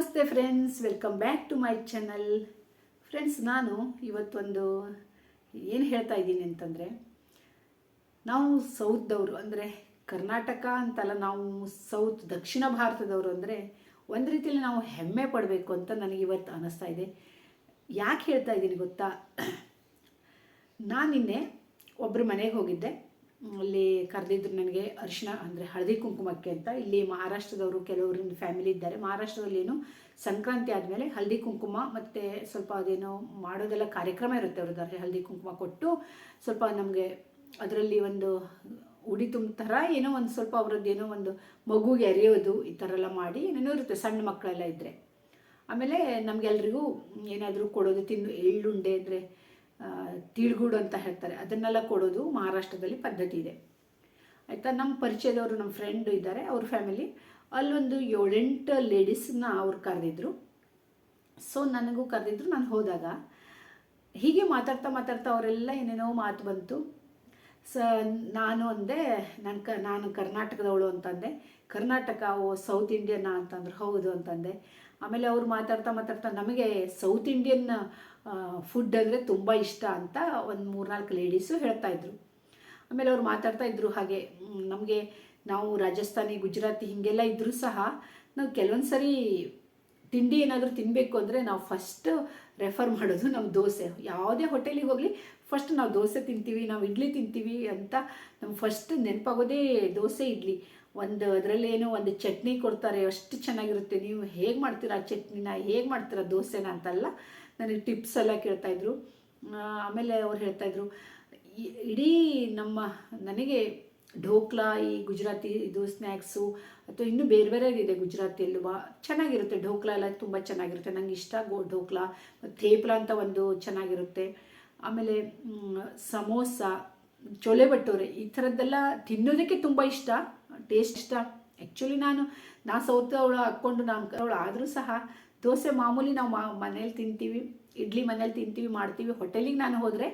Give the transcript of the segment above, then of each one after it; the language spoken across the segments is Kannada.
ನಮಸ್ತೆ friends, welcome back to my channel. Friends, ನಾನು ಇವತ್ತೊಂದು ಏನು ಹೇಳ್ತಾ ಇದ್ದೀನಿ ಅಂತಂದರೆ, ನಾವು ಸೌತ್ದವರು ಅಂದರೆ ಕರ್ನಾಟಕ ಅಂತಲ್ಲ, ನಾವು ಸೌತ್ ದಕ್ಷಿಣ ಭಾರತದವರು ಅಂದರೆ ಒಂದು ರೀತಿಯಲ್ಲಿ ನಾವು ಹೆಮ್ಮೆ ಪಡಬೇಕು ಅಂತ ನನಗೆ ಇವತ್ತು ಅನ್ನಿಸ್ತಾ ಇದೆ. ಯಾಕೆ ಹೇಳ್ತಾ ಇದ್ದೀನಿ ಗೊತ್ತಾ? ನಾನು ನಿನ್ನೆ ಒಬ್ಬರು ಮನೆಗೆ ಹೋಗಿದ್ದೆ. ಅಲ್ಲಿ ಕರೆದಿದ್ರು ನನಗೆ ಅರಿಶಿನ ಅಂದರೆ ಹಳದಿ ಕುಂಕುಮಕ್ಕೆ ಅಂತ. ಇಲ್ಲಿ ಮಹಾರಾಷ್ಟ್ರದವರು ಕೆಲವರು ಫ್ಯಾಮಿಲಿ ಇದ್ದಾರೆ. ಮಹಾರಾಷ್ಟ್ರದಲ್ಲಿ ಏನು ಸಂಕ್ರಾಂತಿ ಆದಮೇಲೆ ಹಳದಿ ಕುಂಕುಮ ಮತ್ತು ಸ್ವಲ್ಪ ಅದೇನೋ ಮಾಡೋದೆಲ್ಲ ಕಾರ್ಯಕ್ರಮ ಇರುತ್ತೆ ಅವ್ರದ್ದು. ಹಳದಿ ಕುಂಕುಮ ಕೊಟ್ಟು ಸ್ವಲ್ಪ ನಮಗೆ ಅದರಲ್ಲಿ ಒಂದು ಉಡಿ ತುಂಬ ಥರ ಏನೋ ಒಂದು ಸ್ವಲ್ಪ ಅವ್ರದ್ದೇನೋ ಒಂದು ಮಗುಗೆ ಅರಿಯೋದು ಈ ಥರ ಎಲ್ಲ ಮಾಡಿ ಏನೇನೋ ಇರುತ್ತೆ ಸಣ್ಣ ಮಕ್ಕಳೆಲ್ಲ ಇದ್ದರೆ ಆಮೇಲೆ ನಮಗೆಲ್ರಿಗೂ ಏನಾದರೂ ಕೊಡೋದು ತಿಂದು ಎಳ್ಳುಂಡೆ ಅಂದರೆ ತಿಳ್ಗೂಡು ಅಂತ ಹೇಳ್ತಾರೆ. ಅದನ್ನೆಲ್ಲ ಕೊಡೋದು ಮಹಾರಾಷ್ಟ್ರದಲ್ಲಿ ಪದ್ಧತಿ ಇದೆ. ಆಯಿತಾ? ನಮ್ಮ ಪರಿಚಯದವರು ನಮ್ಮ ಫ್ರೆಂಡ್ ಇದ್ದಾರೆ. ಅವ್ರ ಫ್ಯಾಮಿಲಿ ಅಲ್ಲೊಂದು ಏಳೆಂಟು ಲೇಡೀಸನ್ನ ಅವ್ರು ಕರೆದಿದ್ರು. ಸೊ ನನಗೂ ಕರೆದಿದ್ರು. ನಾನು ಹೋದಾಗ ಹೀಗೆ ಮಾತಾಡ್ತಾ ಮಾತಾಡ್ತಾ ಅವರೆಲ್ಲ ಏನೇನೋ ಮಾತು ಬಂತು. ಸ, ನಾನು ಅಂದೆ ನನ್ನ ಕ, ನಾನು ಕರ್ನಾಟಕದವಳು ಅಂತಂದೆ. ಕರ್ನಾಟಕ, ಓ ಸೌತ್ ಇಂಡಿಯನ್ನ ಅಂತಂದ್ರು. ಹೌದು ಅಂತಂದೆ. ಆಮೇಲೆ ಅವ್ರು ಮಾತಾಡ್ತಾ ಮಾತಾಡ್ತಾ ನಮಗೆ ಸೌತ್ ಇಂಡಿಯನ್ ಫುಡ್ ಅಂದರೆ ತುಂಬ ಇಷ್ಟ ಅಂತ ಒಂದು ಮೂರ್ನಾಲ್ಕು ಲೇಡೀಸು ಹೇಳ್ತಾಯಿದ್ರು ಆಮೇಲೆ ಅವ್ರು ಮಾತಾಡ್ತಾ ಇದ್ರು ಹಾಗೆ ನಮಗೆ ನಾವು ರಾಜಸ್ಥಾನಿ, ಗುಜರಾತಿ ಹೀಗೆಲ್ಲ ಇದ್ದರೂ ಸಹ ನಾವು ಕೆಲವೊಂದು ಸರಿ ತಿಂಡಿ ಏನಾದರೂ ತಿನ್ನಬೇಕು ಅಂದರೆ ನಾವು ಫಸ್ಟ್ ರೆಫರ್ ಮಾಡೋದು ನಮ್ಮ ದೋಸೆ. ಯಾವುದೇ ಹೋಟೆಲಿಗೆ ಹೋಗಲಿ ಫಸ್ಟ್ ನಾವು ದೋಸೆ ತಿಂತೀವಿ, ನಾವು ಇಡ್ಲಿ ತಿಂತೀವಿ ಅಂತ ನಮ್ಗೆ ಫಸ್ಟ್ ನೆನಪಾಗೋದೇ ದೋಸೆ, ಇಡ್ಲಿ. ಒಂದು ಅದರಲ್ಲೇನೋ ಒಂದು ಚಟ್ನಿ ಕೊಡ್ತಾರೆ, ಅಷ್ಟು ಚೆನ್ನಾಗಿರುತ್ತೆ. ನೀವು ಹೇಗೆ ಮಾಡ್ತೀರಾ ಚಟ್ನಿನ? ಹೇಗೆ ಮಾಡ್ತೀರಾ ದೋಸೆನ ಅಂತೆಲ್ಲ ನನಗೆ ಟಿಪ್ಸ್ ಎಲ್ಲ ಕೇಳ್ತಾಯಿದ್ರು ಆಮೇಲೆ ಅವ್ರು ಹೇಳ್ತಾಯಿದ್ರು ಇಡೀ ನಮ್ಮ, ನನಗೆ ಢೋಕ್ಲಾ, ಈ ಗುಜರಾತಿ ಇದು ಸ್ನ್ಯಾಕ್ಸು ಅಥವಾ ಇನ್ನೂ ಬೇರೆ ಬೇರೆ ಇದೆ ಗುಜರಾತಿಯಲ್ಲೂ ಚೆನ್ನಾಗಿರುತ್ತೆ. ಢೋಕ್ಲಾ ಎಲ್ಲ ತುಂಬ ಚೆನ್ನಾಗಿರುತ್ತೆ. ನಂಗೆ ಇಷ್ಟ ಗೋ, ಢೋಕ್ಲಾ. ಥೇಪ್ಲಾ ಅಂತ ಒಂದು ಚೆನ್ನಾಗಿರುತ್ತೆ. ಆಮೇಲೆ ಸಮೋಸ ಚೋಲೆ ಭಟೂರೆ ಈ ಥರದ್ದೆಲ್ಲ ತಿನ್ನೋದಕ್ಕೆ ತುಂಬ ಇಷ್ಟ ಟೇಸ್ಟ್ ಇಷ್ಟ. ಆ್ಯಕ್ಚುಲಿ ನಾನು, ನಾ ಸೌತ್ ಅವಳು ಹಾಕ್ಕೊಂಡು ನಾನು ಅವಳು ಆದರೂ ಸಹ ದೋಸೆ ಮಾಮೂಲಿ ನಾವು ಮಾ, ಮನೇಲಿ ತಿಂತೀವಿ, ಇಡ್ಲಿ ಮನೇಲಿ ತಿಂತೀವಿ, ಮಾಡ್ತೀವಿ. ಹೋಟೆಲಿಗೆ ನಾನು ಹೋದರೆ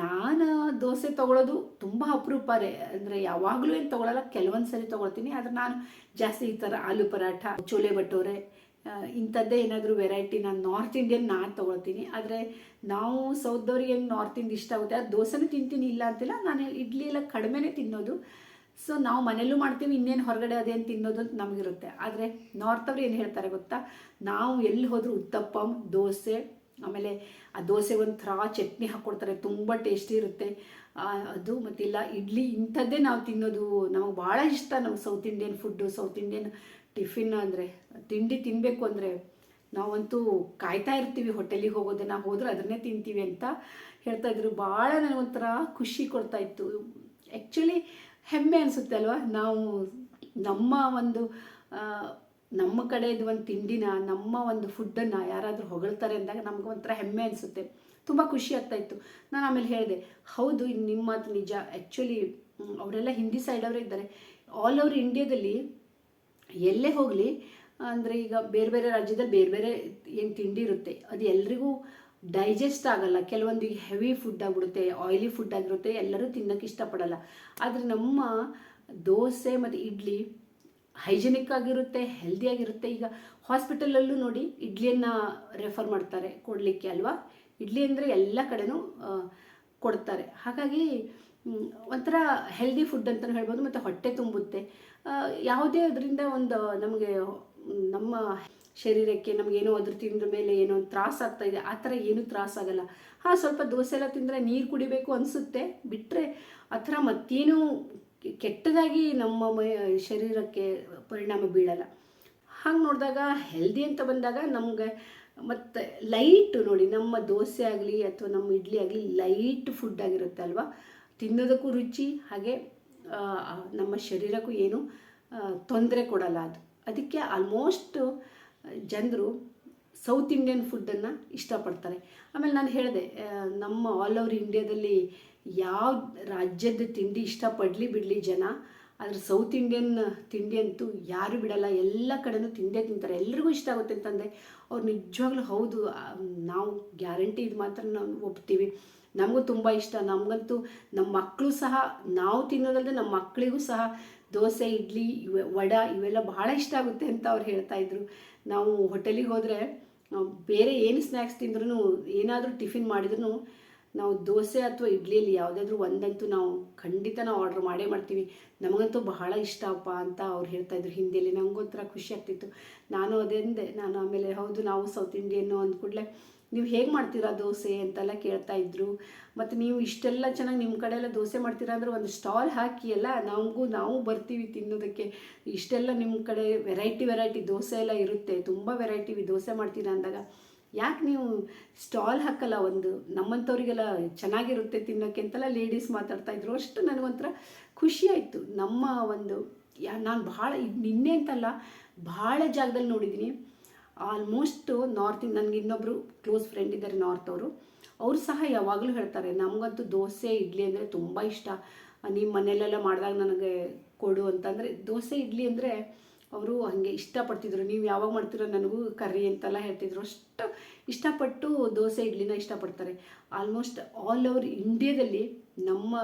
ನಾನು ದೋಸೆ ತೊಗೊಳೋದು ತುಂಬ ಅಪರೂಪ ರೇ, ಅಂದರೆ ಯಾವಾಗಲೂ ಏನು ತೊಗೊಳಲ್ಲ ಕೆಲವೊಂದು ಸರಿ ತೊಗೊಳ್ತೀನಿ. ಆದರೆ ನಾನು ಜಾಸ್ತಿ ಈ ಥರ ಆಲೂ ಪರಾಠ, ಚೋಲೆ ಭಟ್ಟೋರೆ ಇಂಥದ್ದೇ ಏನಾದರೂ ವೆರೈಟಿ ನಾನು ನಾರ್ತ್ ಇಂಡಿಯನ್ ನಾನು ತೊಗೊಳ್ತೀನಿ. ಆದರೆ ನಾವು ಸೌತ್ದವ್ರಿಗೆ ಹೆಂಗೆ ನಾರ್ತ್ ಇಂಡ್ ಇಷ್ಟ ಆಗುತ್ತೆ, ಅದು ದೋಸೆನೂ ತಿಂತೀನಿ ಇಲ್ಲ ಅಂತಿಲ್ಲ, ನಾನು ಇಡ್ಲಿ ಎಲ್ಲ ಕಡಿಮೆನೇ ತಿನ್ನೋದು. ಸೊ ನಾವು ಮನೆಯಲ್ಲೂ ಮಾಡ್ತೀವಿ, ಇನ್ನೇನು ಹೊರಗಡೆ ಅದೇನು ತಿನ್ನೋದು ಅಂತ ನಮಗಿರುತ್ತೆ. ಆದರೆ ನಾರ್ತ್ ಅವ್ರು ಏನು ಹೇಳ್ತಾರೆ ಗೊತ್ತಾ? ನಾವು ಎಲ್ಲಿ ಹೋದರೂ ಉತ್ತಪ್ಪಂ, ದೋಸೆ, ಆಮೇಲೆ ಆ ದೋಸೆ ಥರ ಚಟ್ನಿ ಹಾಕ್ಕೊಡ್ತಾರೆ ತುಂಬ ಟೇಸ್ಟಿ ಇರುತ್ತೆ. ಅದು ಮತ್ತಿಲ್ಲ, ಇಡ್ಲಿ ಇಂಥದ್ದೇ ನಾವು ತಿನ್ನೋದು, ನಮಗೆ ಭಾಳ ಇಷ್ಟ ನಮ್ಗೆ south Indian food south Indian tiffin ಅಂದರೆ, ತಿಂಡಿ ತಿನ್ನಬೇಕು ಅಂದರೆ ನಾವಂತೂ ಕಾಯ್ತಾ ಇರ್ತೀವಿ ಹೋಟೆಲಿಗೆ ಹೋಗೋದನ್ನು, ಹೋದ್ರೆ ಅದನ್ನೇ ತಿಂತೀವಿ ಅಂತ ಹೇಳ್ತಾ ಇದ್ರು. ಭಾಳ ನನಗೊಂಥರ ಖುಷಿ ಕೊಡ್ತಾಯಿತ್ತು ಆ್ಯಕ್ಚುಲಿ ಹೆಮ್ಮೆ ಅನಿಸುತ್ತೆ ಅಲ್ವಾ? ನಾವು ನಮ್ಮ ಒಂದು ನಮ್ಮ ಕಡೆದು ಒಂದು ತಿಂಡಿನ, ನಮ್ಮ ಒಂದು ಫುಡ್ಡನ್ನು ಯಾರಾದರೂ ಹೊಗಳ್ತಾರೆ ಅಂದಾಗ ನಮ್ಗೆ ಒಂಥರ ಹೆಮ್ಮೆ ಅನಿಸುತ್ತೆ. ತುಂಬ ಖುಷಿ ಆಗ್ತಾಯಿತ್ತು ನಾನು ಆಮೇಲೆ ಹೇಳಿದೆ, ಹೌದು ನಿಮ್ಮ ನಿಜ. ಆ್ಯಕ್ಚುಲಿ ಅವರೆಲ್ಲ ಹಿಂದಿ ಸೈಡವರೇ ಇದ್ದಾರೆ. ಆಲ್ ಓವರ್ ಇಂಡಿಯಾದಲ್ಲಿ ಎಲ್ಲೇ ಹೋಗಲಿ, ಅಂದರೆ ಈಗ ಬೇರೆ ಬೇರೆ ರಾಜ್ಯದಲ್ಲಿ ಬೇರೆ ಬೇರೆ ಏನು ತಿಂಡಿ ಇರುತ್ತೆ, ಅದು ಎಲ್ರಿಗೂ ಡೈಜೆಸ್ಟ್ ಆಗಲ್ಲ. ಕೆಲವೊಂದು ಹೆವಿ ಫುಡ್ ಆಗಿಬಿಡುತ್ತೆ ಆಯಿಲಿ ಫುಡ್ ಆಗಿರುತ್ತೆ, ಎಲ್ಲರೂ ತಿನ್ನೋಕ್ಕೆ ಇಷ್ಟಪಡಲ್ಲ. ಆದರೆ ನಮ್ಮ ದೋಸೆ ಮತ್ತು ಇಡ್ಲಿ ಹೈಜಿನಿಕ್ ಆಗಿರುತ್ತೆ ಹೆಲ್ದಿಯಾಗಿರುತ್ತೆ ಈಗ ಹಾಸ್ಪಿಟಲಲ್ಲೂ ನೋಡಿ ಇಡ್ಲಿಯನ್ನು ರೆಫರ್ ಮಾಡ್ತಾರೆ ಕೊಡಲಿಕ್ಕೆ ಅಲ್ವಾ? ಇಡ್ಲಿ ಅಂದರೆ ಎಲ್ಲ ಕಡೆನೂ ಕೊಡ್ತಾರೆ. ಹಾಗಾಗಿ ಒಂಥರ ಹೆಲ್ದಿ ಫುಡ್ ಅಂತಲೂ ಹೇಳ್ಬೋದು, ಮತ್ತು ಹೊಟ್ಟೆ ತುಂಬುತ್ತೆ. ಯಾವುದೇ ಅದರಿಂದ ಒಂದು, ನಮಗೆ, ನಮ್ಮ ಶರೀರಕ್ಕೆ ನಮಗೇನೋ ಅದ್ರ ತಿಂದ ಮೇಲೆ ಏನೋ ಒಂದು ತ್ರಾಸ ಆಗ್ತಾ ಇದೆ, ಆ ಥರ ಏನೂ ತ್ರಾಸಾಗಲ್ಲ ಹಾಂ, ಸ್ವಲ್ಪ ದೋಸೆ ಎಲ್ಲ ತಿಂದರೆ ನೀರು ಕುಡಿಬೇಕು ಅನಿಸುತ್ತೆ. ಬಿಟ್ಟರೆ ಆ ಥರ ಮತ್ತೇನೂ ಕೆಟ್ಟದಾಗಿ ನಮ್ಮ ಶರೀರಕ್ಕೆ ಪರಿಣಾಮ ಬೀಳಲ್ಲ. ಹಾಗೆ ನೋಡಿದಾಗ ಹೆಲ್ದಿ ಅಂತ ಬಂದಾಗ ನಮಗೆ ಮತ್ತು ಲೈಟ್ ನೋಡಿ, ನಮ್ಮ ದೋಸೆ ಆಗಲಿ ಅಥವಾ ನಮ್ಮ ಇಡ್ಲಿ ಆಗಲಿ ಲೈಟ್ ಫುಡ್ ಆಗಿರುತ್ತೆ ಅಲ್ವಾ? ತಿನ್ನೋದಕ್ಕೂ ರುಚಿ, ಹಾಗೆ ನಮ್ಮ ಶರೀರಕ್ಕೂ ಏನು ತೊಂದರೆ ಕೊಡಲ್ಲ ಅದು. ಅದಕ್ಕೆ ಆಲ್ಮೋಸ್ಟ್ ಜನರು ಸೌತ್ ಇಂಡಿಯನ್ ಫುಡ್ಡನ್ನು ಇಷ್ಟಪಡ್ತಾರೆ. ಆಮೇಲೆ ನಾನು ಹೇಳಿದೆ ನಮ್ಮ ಆಲ್ ಓವರ್ ಇಂಡಿಯಾದಲ್ಲಿ ಯಾವ ರಾಜ್ಯದ ತಿಂಡಿ ಇಷ್ಟಪಡಲಿ ಬಿಡಲಿ ಜನ, ಆದರೆ ಸೌತ್ ಇಂಡಿಯನ್ ತಿಂಡಿ ಅಂತೂ ಯಾರು ಬಿಡಲ್ಲ. ಎಲ್ಲ ಕಡೆನೂ ತಿಂದೇ ತಿಂತಾರೆ. ಎಲ್ರಿಗೂ ಇಷ್ಟ ಆಗುತ್ತೆ ಅಂತಂದರೆ, ಅವ್ರು ನಿಜವಾಗ್ಲೂ ಹೌದು ನಾವು ಗ್ಯಾರಂಟಿ ಇದು ಮಾತ್ರ ನಾವು ಒಪ್ತೀವಿ. ನಮಗೂ ತುಂಬ ಇಷ್ಟ. ನಮಗಂತೂ ನಮ್ಮ ಮಕ್ಕಳು ಸಹ, ನಾವು ತಿನ್ನೋದಲ್ಲದೆ ನಮ್ಮ ಮಕ್ಕಳಿಗೂ ಸಹ ದೋಸೆ, ಇಡ್ಲಿ, ಇವೆ, ವಡ ಇವೆಲ್ಲ ಬಹಳ ಇಷ್ಟ ಆಗುತ್ತೆ ಅಂತ ಅವ್ರು ಹೇಳ್ತಾಯಿದ್ರು ನಾವು ಹೋಟೆಲಿಗೆ ಹೋದರೆ ಬೇರೆ ಏನು ಸ್ನ್ಯಾಕ್ಸ್ ತಿಂದ್ರೂ ಏನಾದರೂ ಟಿಫಿನ್ ಮಾಡಿದ್ರು ನಾವು ದೋಸೆ ಅಥವಾ ಇಡ್ಲಿಯಲ್ಲಿ ಯಾವುದಾದ್ರೂ ಒಂದಂತೂ ನಾವು ಖಂಡಿತ ನಾವು ಆರ್ಡ್ರ್ ಮಾಡೇ ಮಾಡ್ತೀವಿ. ನಮಗಂತೂ ಬಹಳ ಇಷ್ಟ ಅಪ್ಪ ಅಂತ ಅವ್ರು ಹೇಳ್ತಾಯಿದ್ರು ಹಿಂದಿಯಲ್ಲಿ. ನನಗೊಂಥರ ಖುಷಿ ಆಗ್ತಿತ್ತು. ನಾನು ಅದೆಂದೆ ನಾನು ಆಮೇಲೆ ಹೌದು, ನಾವು ಸೌತ್ ಇಂಡಿಯನ್ನು ಅಂದ ಕೂಡಲೇ ನೀವು ಹೇಗೆ ಮಾಡ್ತೀರಾ ದೋಸೆ ಅಂತೆಲ್ಲ ಕೇಳ್ತಾ ಇದ್ರು. ಮತ್ತು ನೀವು ಇಷ್ಟೆಲ್ಲ ಚೆನ್ನಾಗಿ ನಿಮ್ಮ ಕಡೆ ಎಲ್ಲ ದೋಸೆ ಮಾಡ್ತೀರಾ ಅಂದ್ರೆ ಒಂದು ಸ್ಟಾಲ್ ಹಾಕಿ ಎಲ್ಲ ನಮಗೂ ನಾವು ಬರ್ತೀವಿ ತಿನ್ನೋದಕ್ಕೆ. ಇಷ್ಟೆಲ್ಲ ನಿಮ್ಮ ಕಡೆ ವೆರೈಟಿ ವೆರೈಟಿ ದೋಸೆ ಎಲ್ಲ ಇರುತ್ತೆ. ತುಂಬ ವೆರೈಟಿ ದೋಸೆ ಮಾಡ್ತೀರಾ ಅಂದಾಗ ಯಾಕೆ ನೀವು ಸ್ಟಾಲ್ ಹಾಕಲ್ಲ ಒಂದು ನಮ್ಮಂಥವ್ರಿಗೆಲ್ಲ ಚೆನ್ನಾಗಿರುತ್ತೆ ತಿನ್ನೋಕ್ಕೆ ಅಂತೆಲ್ಲ ಲೇಡೀಸ್ ಮಾತಾಡ್ತಾ ಇದ್ರು. ಅಷ್ಟು ನನಗೊಂಥರ ಖುಷಿ ಆಯಿತು. ನಮ್ಮ ಒಂದು ಯಾ ನಾನು ಭಾಳ, ನಿನ್ನೆ ಅಂತಲ್ಲ ಭಾಳ ಜಾಗದಲ್ಲಿ ನೋಡಿದ್ದೀನಿ. ಆಲ್ಮೋಸ್ಟು ನಾರ್ತ್ ನನಗೆ ಇನ್ನೊಬ್ಬರು ಕ್ಲೋಸ್ ಫ್ರೆಂಡ್ ಇದ್ದಾರೆ ನಾರ್ತ್ ಅವರು. ಅವರು ಸಹ ಯಾವಾಗಲೂ ಹೇಳ್ತಾರೆ, ನಮಗಂತೂ ದೋಸೆ, ಇಡ್ಲಿ ಅಂದರೆ ತುಂಬ ಇಷ್ಟ. ನಿಮ್ಮ ಮನೆಯಲ್ಲೆಲ್ಲ ಮಾಡಿದಾಗ ನನಗೆ ಕೊಡು ಅಂತಂದರೆ ದೋಸೆ, ಇಡ್ಲಿ ಅಂದರೆ ಅವರು ಹಾಗೆ ಇಷ್ಟಪಡ್ತಿದ್ರು. ನೀವು ಯಾವಾಗ ಮಾಡ್ತೀರೋ ನನಗೂ ಕರ್ರಿ ಅಂತೆಲ್ಲ ಹೇಳ್ತಿದ್ರು. ಅಷ್ಟು ಇಷ್ಟಪಟ್ಟು ದೋಸೆ, ಇಡ್ಲಿನ ಇಷ್ಟಪಡ್ತಾರೆ. ಆಲ್ಮೋಸ್ಟ್ ಆಲ್ ಓವರ್ ಇಂಡಿಯಾದಲ್ಲಿ ನಮ್ಮ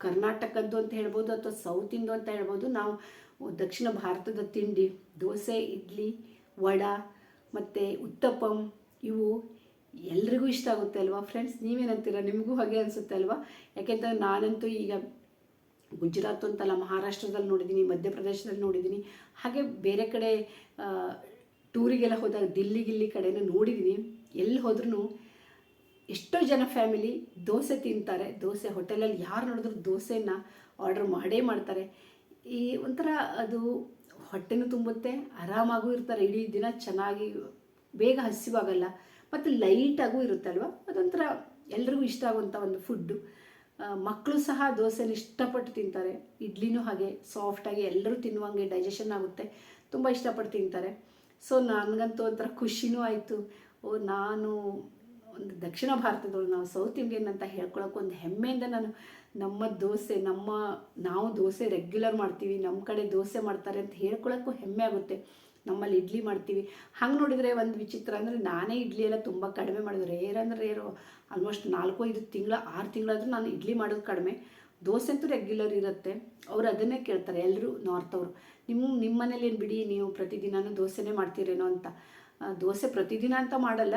ಕರ್ನಾಟಕದ್ದು ಅಂತ ಹೇಳ್ಬೋದು ಅಥವಾ ಸೌತ್ ಇಂದು ಅಂತ ಹೇಳ್ಬೋದು, ನಾವು ದಕ್ಷಿಣ ಭಾರತದ ತಿಂಡಿ, ದೋಸೆ, ಇಡ್ಲಿ ವಡ ಮತ್ತು ಉತ್ತಪ್ಪಂ, ಇವು ಎಲ್ರಿಗೂ ಇಷ್ಟ ಆಗುತ್ತೆ ಅಲ್ವಾ? ಫ್ರೆಂಡ್ಸ್ ನೀವೇನಂತೀರ? ನಿಮಗೂ ಹಾಗೆ ಅನಿಸುತ್ತೆ ಅಲ್ವಾ? ಯಾಕೆಂದರೆ ನಾನಂತೂ ಈಗ ಗುಜರಾತ್ ಅಂತಲ್ಲ, ಮಹಾರಾಷ್ಟ್ರದಲ್ಲಿ ನೋಡಿದ್ದೀನಿ ಮಧ್ಯಪ್ರದೇಶದಲ್ಲಿ ನೋಡಿದ್ದೀನಿ ಹಾಗೆ ಬೇರೆ ಕಡೆ ಟೂರಿಗೆಲ್ಲ ಹೋದಾಗ ದಿಲ್ಲಿ ಗಿಲ್ಲಿ ಕಡೆನೂ ನೋಡಿದ್ದೀನಿ ಎಲ್ಲಿ ಹೋದ್ರೂ ಎಷ್ಟೋ ಜನ ಫ್ಯಾಮಿಲಿ ದೋಸೆ ತಿಂತಾರೆ. ದೋಸೆ ಹೋಟೆಲಲ್ಲಿ ಯಾರು ನೋಡಿದ್ರು ದೋಸೆನ ಆರ್ಡರ್ ಮಾಡೇ ಮಾಡ್ತಾರೆ. ಈ ಒಂಥರ ಅದು ಹೊಟ್ಟೆನೂ ತುಂಬುತ್ತೆ, ಆರಾಮಾಗೂ ಇರ್ತಾರೆ, ಇಡೀ ದಿನ ಚೆನ್ನಾಗಿ, ಬೇಗ ಹಸಿವಾಗಲ್ಲ, ಮತ್ತು ಲೈಟಾಗೂ ಇರುತ್ತಲ್ವ? ಅದೊಂಥರ ಎಲ್ರಿಗೂ ಇಷ್ಟ ಆಗುವಂಥ ಒಂದು ಫುಡ್ಡು ಮಕ್ಕಳು ಸಹ ದೋಸೆನ ಇಷ್ಟಪಟ್ಟು ತಿಂತಾರೆ. ಇಡ್ಲಿನೂ ಹಾಗೆ ಸಾಫ್ಟಾಗಿ ಎಲ್ಲರೂ ತಿನ್ನುವಂಗೆ ಡೈಜೆಷನ್ ಆಗುತ್ತೆ. ತುಂಬ ಇಷ್ಟಪಟ್ಟು ತಿಂತಾರೆ. ಸೊ ನನಗಂತೂ ಒಂಥರ ಖುಷಿನೂ ಆಯಿತು. ಓ, ನಾನು ಒಂದು ದಕ್ಷಿಣ ಭಾರತದವ್ರು ನಾವು ಸೌತ್ ಇಂಡಿಯನ್ ಅಂತ ಹೇಳ್ಕೊಳಕ್ಕೆ ಒಂದು ಹೆಮ್ಮೆಯಿಂದ ನಾನು ನಮ್ಮ ದೋಸೆ, ನಮ್ಮ ನಾವು ದೋಸೆ ರೆಗ್ಯುಲರ್ ಮಾಡ್ತೀವಿ, ನಮ್ಮ ಕಡೆ ದೋಸೆ ಮಾಡ್ತಾರೆ ಅಂತ ಹೇಳ್ಕೊಳ್ಳೋಕ್ಕೂ ಹೆಮ್ಮೆ ಆಗುತ್ತೆ. ನಮ್ಮಲ್ಲಿ ಇಡ್ಲಿ ಮಾಡ್ತೀವಿ. ಹಂಗೆ ನೋಡಿದರೆ ಒಂದು ವಿಚಿತ್ರ ಅಂದರೆ ನಾನೇ ಇಡ್ಲಿ ಎಲ್ಲ ತುಂಬ ಕಡಿಮೆ ಮಾಡಿದ್ರು ರೇರ್ ಅಂದರೆ ರೇರು ಆಲ್ಮೋಸ್ಟ್ ನಾಲ್ಕು ಐದು ತಿಂಗಳ, ಆರು ತಿಂಗಳಾದರೂ ನಾನು ಇಡ್ಲಿ ಮಾಡೋದು ಕಡಿಮೆ. ದೋಸೆ ಅಂತೂ ರೆಗ್ಯುಲರ್ ಇರುತ್ತೆ. ಅವ್ರು ಅದನ್ನೇ ಕೇಳ್ತಾರೆ. ಎಲ್ಲರೂ ನಾರ್ತ್ ಅವರು. ನಿಮ್ಮ ನಿಮ್ಮ ಮನೇಲಿ ಏನು ಬಿಡಿ, ನೀವು ಪ್ರತಿದಿನವೂ ದೋಸೆನೇ ಮಾಡ್ತೀರೇನೋ ಅಂತ. ದೋಸೆ ಪ್ರತಿದಿನ ಅಂತ ಮಾಡಲ್ಲ.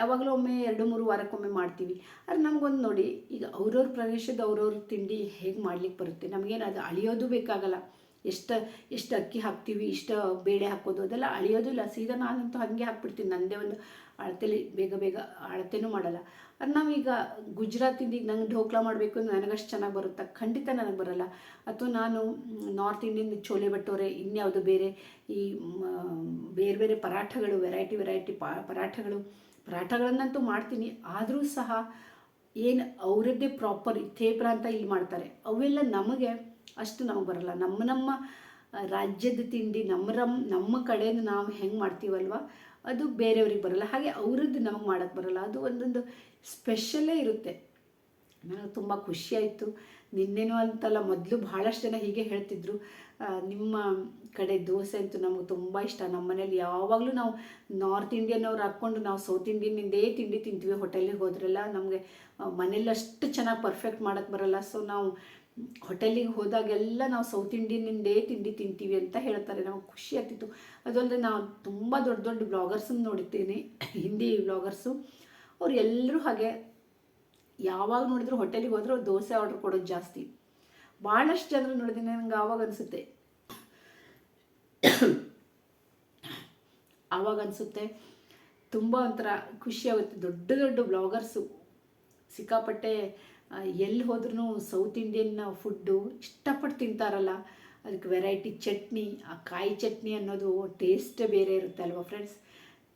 ಯಾವಾಗಲೂ ಒಮ್ಮೆ ಎರಡು ಮೂರು ವಾರಕ್ಕೊಮ್ಮೆ ಮಾಡ್ತೀವಿ. ಆದರೆ ನಮಗೊಂದು ನೋಡಿ, ಈಗ ಅವ್ರವ್ರ ಪ್ರದೇಶದ ಅವ್ರವ್ರ ತಿಂಡಿ ಹೇಗೆ ಮಾಡ್ಲಿಕ್ಕೆ ಬರುತ್ತೆ? ನಮಗೇನು ಅದು ಅಳಿಯೋದು ಬೇಕಾಗಲ್ಲ. ಎಷ್ಟು ಎಷ್ಟು ಅಕ್ಕಿ ಹಾಕ್ತೀವಿ, ಇಷ್ಟು ಬೇಳೆ ಹಾಕೋದು, ಅದೆಲ್ಲ ಅಳಿಯೋದು ಇಲ್ಲ. ಸೀದಾ ನಾನಂತೂ ಹಾಗೆ ಹಾಕ್ಬಿಡ್ತೀನಿ. ನನ್ನದೇ ಒಂದು ಅಳತೆಲಿ, ಬೇಗ ಬೇಗ ಅಳತೆನೂ ಮಾಡಲ್ಲ. ಅದು ನಾವೀಗ ಗುಜರಾತಿಂದ ಈಗ ನಂಗೆ ಢೋಕ್ಲಾ ಮಾಡಬೇಕು ಅಂದ್ರೆ ನನಗಷ್ಟು ಚೆನ್ನಾಗಿ ಬರುತ್ತಾ? ಖಂಡಿತ ನನಗೆ ಬರಲ್ಲ. ಅಥವಾ ನಾನು ನಾರ್ತ್ ಇಂಡಿಯನ್ ಚೋಲೆ ಭಟ್ಟೋರೆ, ಇನ್ಯಾವುದು ಬೇರೆ ಈ ಬೇರೆ ಬೇರೆ ಪರಾಠಗಳು, ವೆರೈಟಿ ವೆರೈಟಿ ಪರಾಠಗಳು ಪರಾಠಗಳನ್ನಂತೂ ಮಾಡ್ತೀನಿ, ಆದರೂ ಸಹ ಏನು ಅವರದ್ದೇ ಪ್ರಾಪರ್ ಥೇಪ್ರ ಅಂತ ಇಲ್ಲಿ ಮಾಡ್ತಾರೆ. ಅವೆಲ್ಲ ನಮಗೆ ಅಷ್ಟು ನಮಗೆ ಬರಲ್ಲ. ನಮ್ಮ ನಮ್ಮ ರಾಜ್ಯದ ತಿಂಡಿ, ನಮ್ಮ ರಮ್, ನಮ್ಮ ಕಡೆಯಿಂದ ನಾವು ಹೆಂಗೆ ಮಾಡ್ತೀವಲ್ವ, ಅದು ಬೇರೆಯವ್ರಿಗೆ ಬರಲ್ಲ. ಹಾಗೆ ಅವ್ರದ್ದು ನಮಗೆ ಮಾಡೋಕ್ಕೆ ಬರಲ್ಲ. ಅದು ಒಂದೊಂದು ಸ್ಪೆಷಲ್ಲೇ ಇರುತ್ತೆ. ನನಗೆ ತುಂಬ ಖುಷಿಯಾಯಿತು. ನಿನ್ನೆನೂ ಅಂತಲ್ಲ ಮೊದಲು ಭಾಳಷ್ಟು ಜನ ಹೀಗೆ ಹೇಳ್ತಿದ್ರು ನಿಮ್ಮ ಕಡೆ ದೋಸೆ ಅಂತೂ ನಮಗೆ ತುಂಬ ಇಷ್ಟ. ನಮ್ಮ ಮನೇಲಿ ಯಾವಾಗಲೂ ನಾವು ನಾರ್ತ್ ಇಂಡಿಯನ್ ಅವ್ರು ಹಾಕ್ಕೊಂಡು ನಾವು ಸೌತ್ ಇಂಡಿಯನ್ನಿಂದೇ ತಿಂಡಿ ತಿಂತೀವಿ ಹೋಟೆಲಿಗೆ ಹೋದ್ರೆಲ್ಲ. ನಮಗೆ ಮನೇಲಿ ಅಷ್ಟು ಚೆನ್ನಾಗಿ ಪರ್ಫೆಕ್ಟ್ ಮಾಡೋಕ್ಕೆ ಬರಲ್ಲ. ಸೊ ನಾವು ಹೋಟೆಲಿಗೆ ಹೋದಾಗೆಲ್ಲ ನಾವು ಸೌತ್ ಇಂಡಿಯನ್ನಿಂದೇ ತಿಂಡಿ ತಿಂತೀವಿ ಅಂತ ಹೇಳ್ತಾರೆ. ನಮಗೆ ಖುಷಿ ಆಗ್ತಿತ್ತು. ಅದಲ್ಲದೆ ನಾವು ತುಂಬ ದೊಡ್ಡ ದೊಡ್ಡ ಬ್ಲಾಗರ್ಸನ್ನು ನೋಡಿದ್ದೀನಿ, ಹಿಂದಿ ಬ್ಲಾಗರ್ಸು. ಅವ್ರು ಎಲ್ಲರೂ ಹಾಗೆ ಯಾವಾಗ ನೋಡಿದ್ರು ಹೋಟೆಲಿಗೆ ಹೋದರೂ ದೋಸೆ ಆರ್ಡ್ರ್ ಕೊಡೋದು ಜಾಸ್ತಿ. ಭಾಳಷ್ಟು ಜನರು ನೋಡಿದ್ರೆ ನನಗೆ ಆವಾಗ ಅನಿಸುತ್ತೆ. ಆವಾಗ ಅನಿಸುತ್ತೆ. ತುಂಬ ಒಂಥರ ಖುಷಿಯಾಗುತ್ತೆ ದೊಡ್ಡ ದೊಡ್ಡ ಬ್ಲಾಗರ್ಸು ಸಿಕ್ಕಾಪಟ್ಟೆ ಎಲ್ಲಿ ಹೋದ್ರೂ ಸೌತ್ ಇಂಡಿಯನ್ ಫುಡ್ಡು ಇಷ್ಟಪಟ್ಟು ತಿಂತಾರಲ್ಲ. ಅದಕ್ಕೆ ವೆರೈಟಿ ಚಟ್ನಿ, ಆ ಕಾಯಿ ಚಟ್ನಿ ಅನ್ನೋದು ಟೇಸ್ಟ್ ಬೇರೆ ಇರುತ್ತೆ ಅಲ್ವಾ ಫ್ರೆಂಡ್ಸ್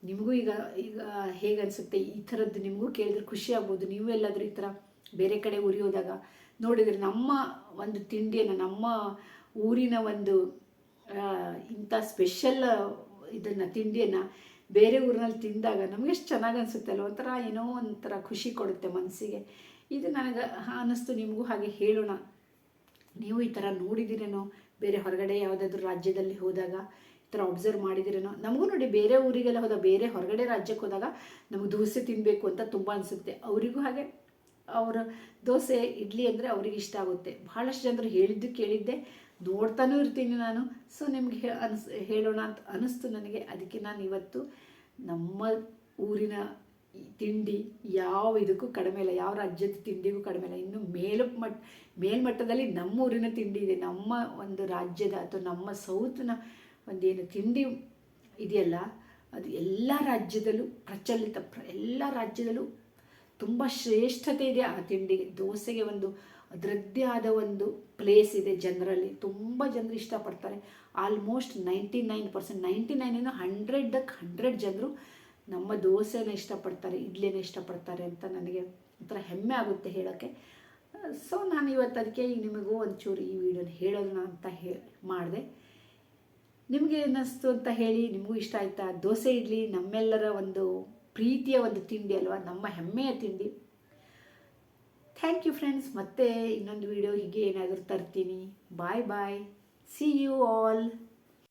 ನಿಮಗೂ ಈಗ ಈಗ ಹೇಗೆ ಅನಿಸುತ್ತೆ? ಈ ಥರದ್ದು ನಿಮಗೂ ಕೇಳಿದ್ರೆ ಖುಷಿ ಆಗ್ಬೋದು. ನೀವು ಎಲ್ಲಾದರೂ ಈ ಥರ ಬೇರೆ ಕಡೆ ಉರಿಯೋದಾಗ ನೋಡಿದರೆ ನಮ್ಮ ಒಂದು ತಿಂಡಿಯನ್ನು, ನಮ್ಮ ಊರಿನ ಒಂದು ಇಂಥ ಸ್ಪೆಷಲ್ ಇದನ್ನು, ತಿಂಡಿಯನ್ನು ಬೇರೆ ಊರಿನಲ್ಲಿ ತಿಂದಾಗ ನಮಗೆ ಎಷ್ಟು ಚೆನ್ನಾಗಿ ಅನಿಸುತ್ತೆ ಅಲ್ವ? ಒಂಥರ ಏನೋ ಒಂಥರ ಖುಷಿ ಕೊಡುತ್ತೆ ಮನಸ್ಸಿಗೆ ಇದು ನನಗೆ ಅನ್ನಿಸ್ತು ನಿಮಗೂ ಹಾಗೆ ಹೇಳೋಣ. ನೀವು ಈ ಥರ ನೋಡಿದ್ದೀರೇನೋ ಬೇರೆ ಹೊರಗಡೆ ಯಾವುದಾದ್ರೂ ರಾಜ್ಯದಲ್ಲಿ ಹೋದಾಗ? ಥರ ಅಬ್ಸರ್ವ್ ಮಾಡಿದಿರೇನೋ. ನಮಗೂ ನೋಡಿ ಬೇರೆ ಊರಿಗೆಲ್ಲ ಹೋದಾಗ ಬೇರೆ ಹೊರಗಡೆ ರಾಜ್ಯಕ್ಕೆ ಹೋದಾಗ ನಮಗೆ ದೋಸೆ ತಿನ್ನಬೇಕು ಅಂತ ತುಂಬ ಅನಿಸುತ್ತೆ. ಅವರಿಗೂ ಹಾಗೆ. ಅವರ ದೋಸೆ, ಇಡ್ಲಿ ಅಂದರೆ ಅವ್ರಿಗೆ ಇಷ್ಟ ಆಗುತ್ತೆ. ಬಹಳಷ್ಟು ಜನರು ಹೇಳಿದ್ದು ಕೇಳಿದ್ದೆ. ನೋಡ್ತಾನೂ ಇರ್ತೀನಿ ನಾನು. ಸೊ ನಿಮ್ಗೆ ಹೇಳೋಣ ಅಂತ ಅನ್ನಿಸ್ತು ನನಗೆ. ಅದಕ್ಕೆ ನಾನು ಇವತ್ತು ನಮ್ಮ ಊರಿನ ತಿಂಡಿ ಯಾವ ಇದಕ್ಕೂ ಕಡಿಮೆ ಇಲ್ಲ. ಯಾವ ರಾಜ್ಯದ ತಿಂಡಿಗೂ ಕಡಿಮೆ ಇಲ್ಲ. ಇನ್ನು ಮೇಲು ಮಟ್, ಮೇಲ್ಮಟ್ಟದಲ್ಲಿ ನಮ್ಮ ಊರಿನ ತಿಂಡಿ ಇದೆ. ನಮ್ಮ ಒಂದು ರಾಜ್ಯದ ಅಥವಾ ನಮ್ಮ ಸೌತ್ನ ಒಂದೇನು ತಿಂಡಿ ಇದೆಯಲ್ಲ, ಅದು ಎಲ್ಲ ರಾಜ್ಯದಲ್ಲೂ ಪ್ರಚಲಿತ, ಪ್ರ, ಎಲ್ಲ ರಾಜ್ಯದಲ್ಲೂ ತುಂಬ ಶ್ರೇಷ್ಠತೆ ಇದೆ ಆ ತಿಂಡಿಗೆ. ದೋಸೆಗೆ ಒಂದು ಅದರದ್ದೇ ಆದ ಒಂದು ಪ್ಲೇಸ್ ಇದೆ ಜನರಲ್ಲಿ. ತುಂಬ ಜನರು ಇಷ್ಟಪಡ್ತಾರೆ. Almost ninety nine percent ninety nine ಹಂಡ್ರೆಡ್ಕ್ಕೆ hundred ಜನರು ನಮ್ಮ ದೋಸೆನ ಇಷ್ಟಪಡ್ತಾರೆ, ಇಡ್ಲಿನ ಇಷ್ಟಪಡ್ತಾರೆ ಅಂತ ನನಗೆ ಒಂಥರ ಹೆಮ್ಮೆ ಆಗುತ್ತೆ ಹೇಳೋಕ್ಕೆ. ಸೊ ನಾನು ಇವತ್ತು ಅದಕ್ಕೆ ಈಗ ನಿಮಗೂ ಒಂಚೂರು ಈ ವಿಡಿಯೋನ ಹೇಳೋಣ ಅಂತ ಹೇ, ಮಾಡಿದೆ. ನಿಮಗೆ ಅನ್ನಿಸ್ತು ಅಂತ ಹೇಳಿ ನಿಮಗೂ ಇಷ್ಟ ಆಯಿತಾ? ದೋಸೆ ಇಡ್ಲಿ, ನಮ್ಮೆಲ್ಲರ ಒಂದು ಪ್ರೀತಿಯ ಒಂದು ತಿಂಡಿ ಅಲ್ವಾ? ನಮ್ಮ ಹೆಮ್ಮೆಯ ತಿಂಡಿ. ಥ್ಯಾಂಕ್ ಯು ಫ್ರೆಂಡ್ಸ್ ಮತ್ತೆ ಇನ್ನೊಂದು ವಿಡಿಯೋ ಹೀಗೆ ಏನಾದರೂ ತರ್ತೀನಿ. Bye bye see you all